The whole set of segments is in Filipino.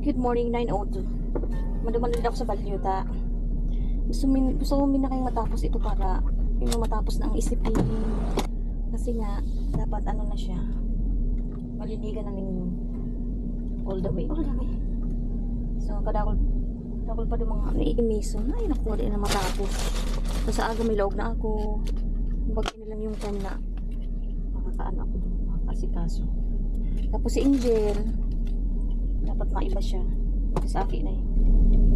Good morning, 9.02. Madumalid ako sa Balyuta. Gusto, min, gusto ko min na kayong matapos ito para yung matapos na ang isipin. Kasi nga, dapat ano na siya. Maliligan na ninyo. All the way, all the way. So, kadakol, kadakol pa yung mga naiimiso. Ay, naku, di na matapos. So, sa aga may loob na ako. Bagay na lang yung time na makakaano ako doon, makakasikaso. Tapos si Angel, dapat maiba siya. Sa akin ay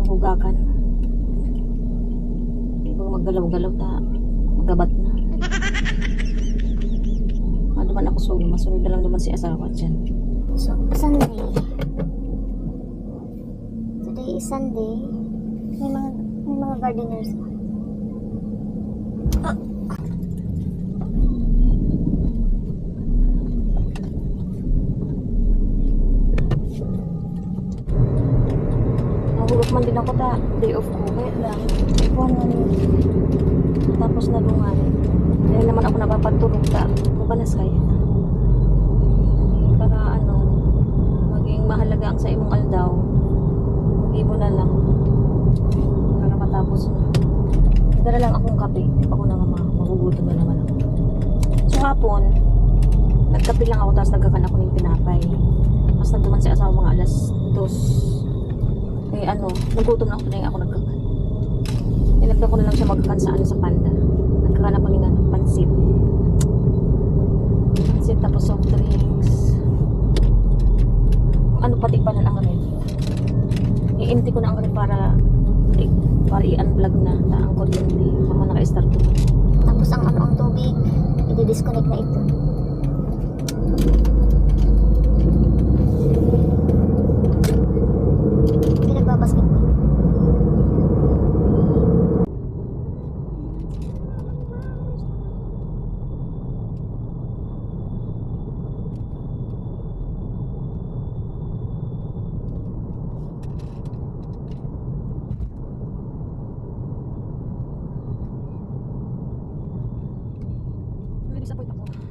nahugakan. Hindi ko maggalaw-galaw ta. Magabat na. Ano man ako solo, masunod na lang naman si asawa dyan. So, Sunday. Today is Sunday. May mga, may mga gardeners. Man din ako ta. Day off ko. Kaya lang. Nga ni. Tapos nalungan. Dahil naman ako napapagtulog ta. Mabanas kaya na. Para ano, maging mahalaga ang sa imong aldaw. Mag-ibo na lang. Para matapos na. Dala lang akong kape. Ako na mama. Magugutom na naman ako. So hapon, nagkape lang ako tapos nagkakan ako ng tinapay. Tapos nagduman si asawa mga alas dos. Eh ano, nagutom na ako na ako nagkakan. Nilagyan ko na lang siya magkakan sa ano sa panda. Nagkakan ako ng ano, pansit. Pansit tapos soft drinks. Ano pati pa na ang rin. I-empty ko na ang para i- para i-unplug na na ang kuryente. Kama naka-start ko. Tapos ang ano ang tubig, i-disconnect na ito. Na-disappoint ako.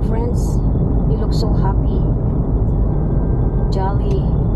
difference. You look so happy, jolly.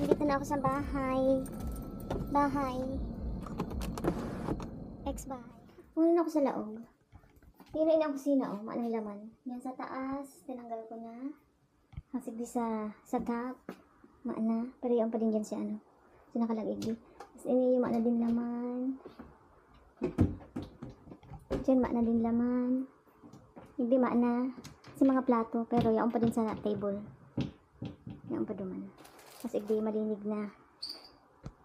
Nandito na ako sa bahay. Bahay. Ex-bahay. Una na ako sa laog. Yun na ang kusina, oh. Maanang laman. Yan sa taas. Tinanggal ko na. Hasig di sa, sa top. Maana. Pero yung pa din dyan si ano. Si nakalagig di. Tapos ini yung maana din laman. Diyan maana din laman. Hindi maana. Si mga plato. Pero yung pa din sa table. Yung pa duman. Tapos igdi malinig na.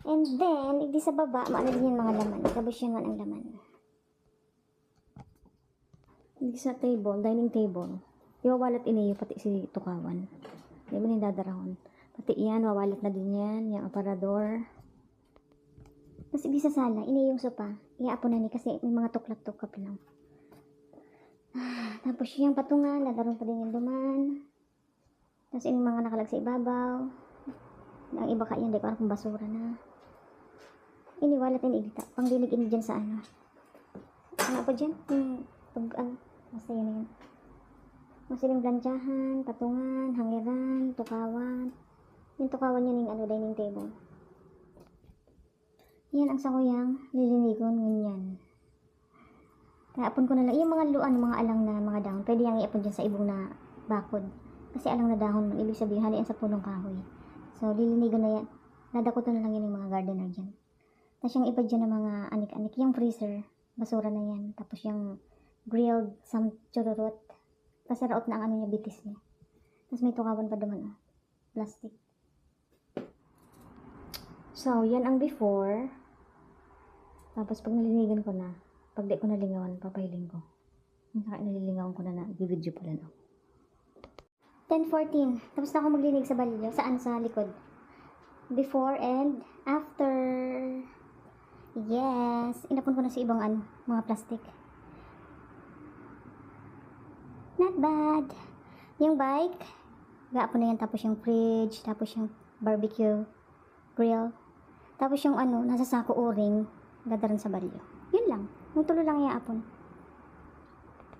And then, igdi sa baba, maana din yung mga laman. Tapos man ang laman. Hindi sa table, dining table. Iwawalat iniyo pati si Tukawan. Hindi mo nadadarahon. Pati yan, wawalat na din yan. Yung aparador. Tapos ibig sa sala, ini yung sopa. Iaapo na ni kasi may mga tuklap-tuklap lang. Ah, tapos yung patungan, nadaroon pa din yung duman. Tapos yung mga nakalag sa ibabaw. Ang iba ka yan, di ko kung basura na. Iniwalat na igita. Pangdilig ini dyan sa ano. Ano pa dyan? Yung pag ano. Basta yun na yun. Masiling blansyahan, patungan, hangiran, tukawan. Yung tukawan yan yung ano, dining table. Yan ang sakuyang lilinigon ngunyan. Kaapon ko na lang. Yung mga luan, mga alang na mga dahon, pwede yung iapon dyan sa ibong na bakod. Kasi alang na dahon, ibig sabihin, halian sa punong kahoy. So, lilinigon na yan. Nadakot na lang yun yung mga gardener dyan. Tapos yung iba dyan ng mga anik-anik, yung freezer, basura na yan. Tapos yung grilled some chururot. Kasi raot na ang ano niya, bitis niya. Tapos may tukawan pa duman, oh. Plastic. So, yan ang before. Tapos pag nalinigan ko na, pag di ko nalingawan, papahiling ko. Yung saka nalilingawan ko na na, video pala no. 10.14. Tapos na ako maglinig sa balilyo. Saan? Sa likod. Before and after. Yes. Inapon ko na sa ibang ano, mga plastic. Not bad. Yung bike, gaapon na yan. Tapos yung fridge, tapos yung barbecue grill. Tapos yung ano, nasa sako o ring, gadaran sa balyo. Yun lang. Yung tulo lang yung apon.